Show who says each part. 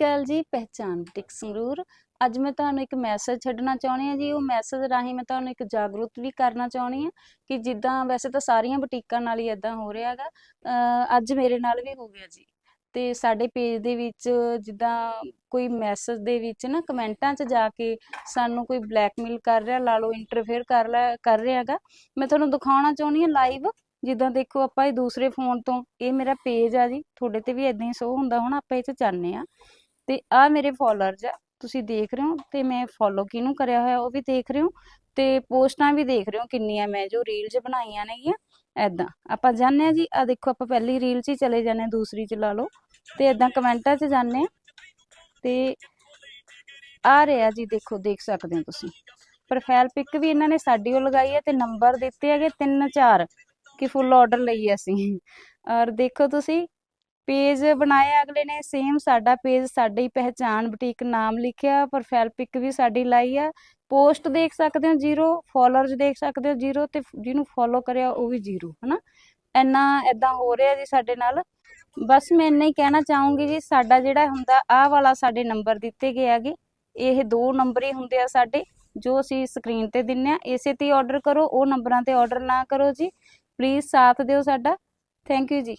Speaker 1: ਅਕਾਲ ਜੀ ਪਹਿਚਾਨ ਬੁਟੀਕ ਸੰਗਰੂਰ। ਅੱਜ ਮੈਂ ਤੁਹਾਨੂੰ ਇੱਕ ਮੈਸੇਜ ਛੱਡਣਾ ਚਾਹੁੰਦੀ ਹਾਂ ਜੀ। ਉਹ ਮੈਸੇਜ ਰਾਹੀਂ ਮੈਂ ਤੁਹਾਨੂੰ ਇੱਕ ਜਾਗਰੂਕ ਵੀ ਕਰਨਾ ਚਾਹੁੰਦੀ ਹਾਂ ਕਿ ਜਿੱਦਾਂ ਵੈਸੇ ਤਾਂ ਸਾਰੀਆਂ ਬੁਟੀਕਾਂ ਨਾਲ ਹੀ ਇਦਾਂ ਹੋ ਰਿਹਾ ਹੈਗਾ। ਅੱਜ ਮੇਰੇ ਨਾਲ ਵੀ ਹੋ ਗਿਆ ਜੀ। ਤੇ ਸਾਡੇ ਪੇਜ ਦੇ ਵਿੱਚ ਜਿੱਦਾਂ ਕੋਈ ਮੈਸੇਜ ਦੇ ਵਿੱਚ ਨਾ ਕਮੈਂਟਾਂ 'ਚ ਜਾ ਕੇ ਸਾਨੂੰ ਕੋਈ ਬਲੈਕਮੇਲ ਕਰ ਰਿਹਾ, ਲਾ ਲਓ ਇੰਟਰਫੇਅਰ ਕਰ ਲੈ, ਕਰ ਰਿਹਾ ਹੈਗਾ। ਮੈਂ ਤੁਹਾਨੂੰ ਦਿਖਾਉਣਾ ਚਾਹੁੰਦੀ ਹਾਂ ਲਾਈਵ ਜਿੱਦਾਂ ਦੇਖੋ ਆਪਾਂ ਇਹ ਦੂਸਰੇ ਫੋਨ ਤੋਂ ਇਹ ਮੇਰਾ ਪੇਜ ਆ ਜੀ। ਤੁਹਾਡੇ ਤੇ ਵੀ ਇਦਾਂ ਹੀ ਸ਼ੋ ਹੁੰਦਾ। ਹੁਣ ਆਪਾਂ ਇਹ 'ਚ ਚਾਹੁੰਦੇ ਆ ਤੇ ਆ ਮੇਰੇ ਫੋਲੋਅਰਸ ਆ, ਤੁਸੀਂ ਦੇਖ ਰਹੇ ਹੋ ਤੇ ਮੈਂ ਫੋਲੋ ਕਿਹਨੂੰ ਕਰਿਆ ਹੋਇਆ ਉਹ ਵੀ ਦੇਖ ਰਹੇ ਹੋ ਤੇ ਪੋਸਟਾਂ ਵੀ ਦੇਖ ਰਹੇ ਹੋ ਕਿੰਨੀਆਂ ਮੈਂ ਜੋ ਰੀਲਸ ਬਣਾਈਆਂ ਨੇਗੀਆਂ ਐਦਾਂ ਆਪਾਂ ਜਾਣਦੇ ਆ ਜੀ ਆ ਦੇਖੋ ਆਪਾਂ ਪਹਿਲੀ ਰੀਲ 'ਚ ਹੀ ਚਲੇ ਜਾਂਦੇ ਹਾਂ, ਦੂਸਰੀ 'ਚ ਲਾ ਲਓ ਤੇ ਐਦਾਂ ਕਮੈਂਟਾਂ 'ਚ ਜਾਂਦੇ ਆ ਤੇ ਆ ਰਿਹਾ ਜੀ, ਦੇਖੋ, ਦੇਖ ਸਕਦੇ ਹੋ ਤੁਸੀਂ। ਪ੍ਰੋਫਾਈਲ ਪਿਕ ਵੀ ਇਹਨਾਂ ਨੇ ਸਾਡੀ ਉਹ ਲਗਾਈ ਹੈ ਤੇ ਨੰਬਰ ਦਿੱਤੇ ਹੈਗੇ 3 4 ਕਿ ਫੁੱਲ ਆਰਡਰ ਲਈ ਅਸੀਂ। ਔਰ ਦੇਖੋ ਤੁਸੀਂ ਪੇਜ ਬਣਾਇਆ ਅਗਲੇ ਨੇ ਸੇਮ ਸਾਡਾ ਪੇਜ, ਸਾਡੀ ਪਹਿਚਾਨ ਬੁਟੀਕ ਨਾਮ ਲਿਖਿਆ ਪ੍ਰੋਫਾਈਲ ਪਿਕ ਵੀ ਸਾਡੀ ਲਾਈ ਆ। ਪੋਸਟ ਦੇਖ ਸਕਦੇ ਹੋ ਜ਼ੀਰੋ ਫੋਲੋਅਰਸ ਦੇਖ ਸਕਦੇ ਹੋ ਜ਼ੀਰੋ ਤੇ ਜਿਹਨੂੰ ਫੋਲੋ ਕਰਿਆ ਉਹ ਵੀ ਜ਼ੀਰੋ, ਹਨਾ? ਇੰਨਾ ਐਦਾਂ ਹੋ ਰਿਹਾ ਜੀ ਸਾਡੇ ਨਾਲ। ਬਸ ਮੈਂ ਇੰਨਾ ਹੀ ਕਹਿਣਾ ਚਾਹੂੰਗੀ ਜੀ, ਸਾਡਾ ਜਿਹੜਾ ਹੁੰਦਾ, ਆਹ ਵਾਲਾ ਸਾਡੇ ਨੰਬਰ ਦਿੱਤੇ ਗਏ ਹੈਗੇ। ਇਹ ਦੋ ਨੰਬਰ ਹੀ ਹੁੰਦੇ ਆ ਸਾਡੇ, ਜੋ ਅਸੀਂ ਸਕਰੀਨ ਤੇ ਦਿੰਨੇ ਆ। ਇਸੇ ਤੇ ਆਰਡਰ ਕਰੋ, ਉਹ ਨੰਬਰਾਂ ਤੇ ਆਰਡਰ ਨਾ ਕਰੋ ਜੀ। ਪਲੀਜ਼ ਸਾਥ ਦਿਓ ਸਾਡਾ। ਥੈਂਕ ਯੂ ਜੀ।